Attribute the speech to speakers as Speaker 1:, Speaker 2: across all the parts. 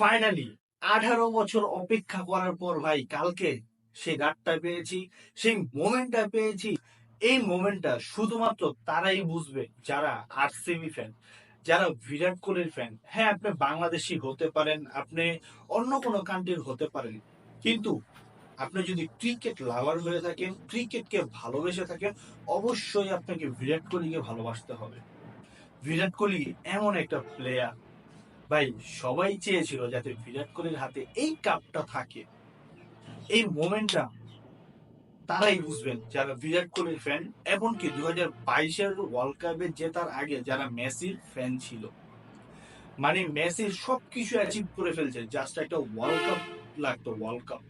Speaker 1: Finally আঠারো বছর অপেক্ষা করার পর ভাই, কালকে সেই রাতটা পেয়েছি, সেই মোমেন্টটা পেয়েছি। এই মোমেন্টটা শুধুমাত্র তারাই বুঝবে যারা আরসিবি ফ্যান যারা বিরাট কোহলির ফ্যান হ্যাঁ আপনি বাংলাদেশি হতে পারেন, আপনি অন্য কোনো কান্ট্রির হতে পারেন, কিন্তু আপনি যদি ক্রিকেট লাভার হয়ে থাকেন ক্রিকেটকে ভালোবেসে থাকেন, অবশ্যই আপনাকে বিরাট কোহলিকে ভালোবাসতে হবে। বিরাট কোহলি এমন একটা প্লেয়ার ভাই, সবাই চেয়েছিল যাতে বিরাট কোহলির হাতে এই কাপটা থাকে। এই মোমেন্টটা তারাই বুঝবেন যারা বিরাট কোহলির ফ্যান এমনকি দু হাজার বাইশের ওয়ার্ল্ড কাপে জেতার আগে যারা মেসির ফ্যান ছিল। মানে মেসির সবকিছু অ্যাচিভ করে ফেলছে। জাস্ট একটা ওয়ার্ল্ড কাপ লাগতো ওয়ার্ল্ড কাপ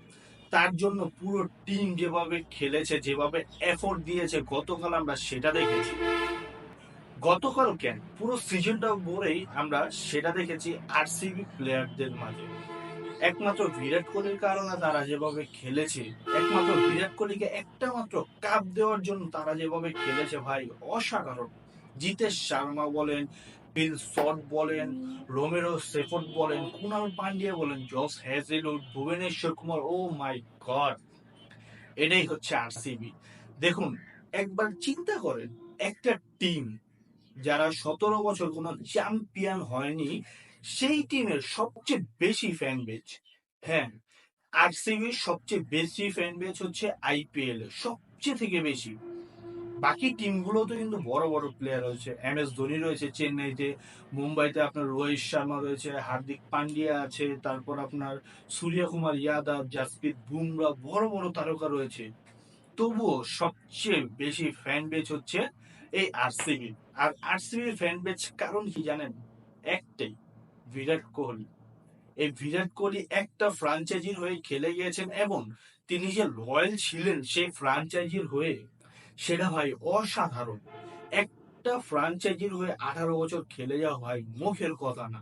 Speaker 1: তার জন্য পুরো টিম যেভাবে খেলেছে, যেভাবে এফোর্ট দিয়েছে, গতকাল আমরা সেটা দেখেছি। গতকাল কেন? পুরো সিজনটা ভরেই আমরা সেটা দেখেছি আরসিবি প্লেয়ারদের মাঝে। একমাত্র বিরাট কোহলির কারণে তারা যেভাবে খেলেছে, একমাত্র বিরাট কোহলিকে একটা মাত্র কাপ দেওয়ার জন্য তারা যেভাবে খেলেছে ভাই, অসাধারণ। জিতেশ শর্মা বলেন, বিল শট বলেন, রোমেরো সেফোর্ড বলেন, কুনাল পান্ডিয়া বলেন, Josh Hazlewood, Bhuvneshwar Kumar, oh my god, এটাই হচ্ছে আরসিবি দেখুন, একবার চিন্তা করেন, একটা টিম যারা সতেরো বছর কোনো চ্যাম্পিয়ন হয়নি, সেই টিমের সবচেয়ে বেশি ফ্যান বেচ হ্যাঁ আরসিবির সবচেয়ে বেশি ফ্যান বেজ হচ্ছে আইপিএল সবচেয়ে থেকে বেশি। বাকি টিমগুলোতে কিন্তু বড় বড় প্লেয়ার রয়েছে। এম এস ধোনি রয়েছে চেন্নাইতে, মুম্বাইতে আপনার রোহিত শর্মা রয়েছে, হার্দিক পান্ডিয়া আছে, তারপর আপনার সূর্য কুমার যাদব, জাসপ্রীত বুমরা, বড় বড় তারকা রয়েছে। তবুও সবচেয়ে বেশি ফ্যান বেচ হচ্ছে এই আরসিবি আর আরসিবির ফ্যান বেজ কারণ কি জানেন? একটাই, বিরাট কোহলি। এই বিরাট কোহলি একটা ফ্রাঞ্চাইজির হয়ে খেলে গিয়েছেন এবং তিনি যে লয়াল ছিলেন সেই ফ্রাঞ্চাইজির হয়ে, সেটা ভাই অসাধারণ। একটা ফ্রাঞ্চাইজির হয়ে আঠারো বছর খেলে যাওয়া ভাই মুখের কথা না।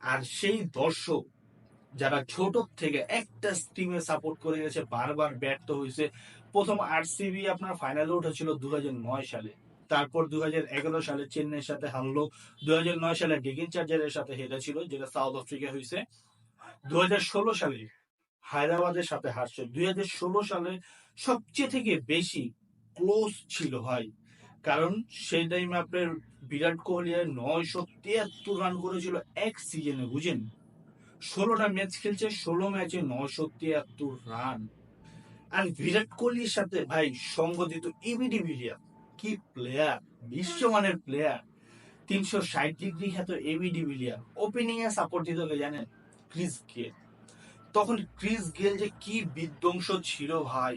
Speaker 1: আর সেই দর্শক যারা ছোট থেকে একটা টিমে সাপোর্ট করে গেছে, বারবার ব্যর্থ হয়েছে। প্রথম আরসিবি আপনার ফাইনালে উঠেছিল দু সালে। তারপর দুই হাজার এগারো সালে চেন্নাইয়ের সাথে হারলো। দুই হাজার নয় সালে ডিগিন চার্জারের সাথে হেরেছিল যেটা সাউথ আফ্রিকা হয়েছে। দুই হাজার ষোলো সালে হায়দ্রাবাদের সাথে হারছে। দুই সালে সবচেয়ে থেকে বেশি ক্লোজ ছিল ভাই। কারণ সেই টাইমে আপনার বিরাট কোহলি নয়শো তিয়াত্তর রান করেছিল এক সিজনে বুঝেন? ষোলোটা ম্যাচ খেলছে, ষোলো ম্যাচে নয়শো তিয়াত্তর রান আর বিরাট কোহলির সাথে ভাই সঙ্গ দিত ভিলিয়ার কি প্লেয়ার বিশ্বমানের প্লেয়ার তিনশো ষাট ডিগ্রি খ্যাত এবিডি ভিলিয়ার ওপেনিং এ সাপোর্ট দিত জানেন? ক্রিস গেল তখন ক্রিস গেল যে কি বিধ্বংস ছিল ভাই।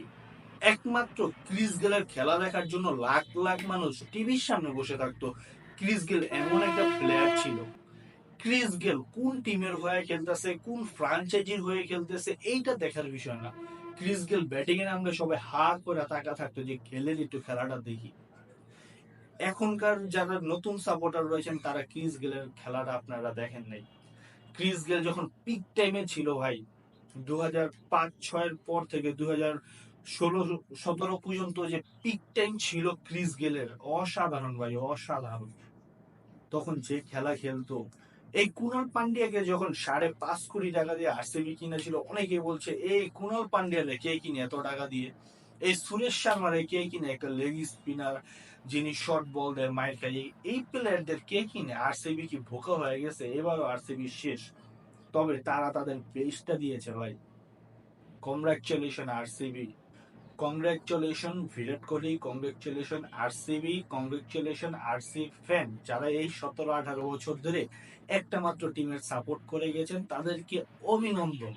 Speaker 1: একমাত্র ক্রিস গেলের খেলা দেখার জন্য লাখ লাখ মানুষ টিভির সামনে বসে থাকতো। ক্রিস গেল এমন একটা প্লেয়ার ছিল। ক্রিস গেল কোন টিমের হয়ে খেলতেছে, কোন ফ্রাঞ্চাইজির হয়ে খেলতেছে, এইটা দেখার বিষয় না। ক্রিস গেল ব্যাটিং এ নামলে সবাই হা করে তাকা থাকতো যে, খেলে একটু খেলাটা দেখি। এখনকার যারা নতুন সাপোর্টার রয়েছেন, তারা ক্রিস গেলের খেলাটা আপনারা দেখেন নাই। ক্রিস গেল যখন পিক টাইমে ছিল ভাই দু হাজার পাঁচ, ছয়ের পর থেকে দু হাজার ষোলো, সতেরো পর্যন্ত যে পিক টাইম ছিল ক্রিস গেলের, অসাধারণ ভাই, অসাধারণ। তখন যে খেলা খেলতো, এই কুনাল পান্ডিয়াকে যখন সাড়ে পাঁচ কোটি টাকা দিয়ে আরসিবি কিনেছিল অনেকে বলছে, এই কুনাল পান্ডিয়ারে কে কিনে এত টাকা দিয়ে? এই সুরেশ শর্মারে কে কিনে? একটা লেগ স্পিনার যিনি শর্ট বল দেয় মায়ের খাই এই প্লেয়ারদের কে কিনে? আর আরসিবি কি ভোকা হয়ে গেছে? এবারও আরসিবি শেষ। তবে তারা তাদের বেস্টটা দিয়েছে ভাই। Congratulation RCB congratulation Virat Kohli. Congratulation RCB congratulation RC fan যারা এই সতেরো, আঠারো বছর ধরে একটা মাত্র টিমের সাপোর্ট করে গেছেন, তাদেরকে অভিনন্দন।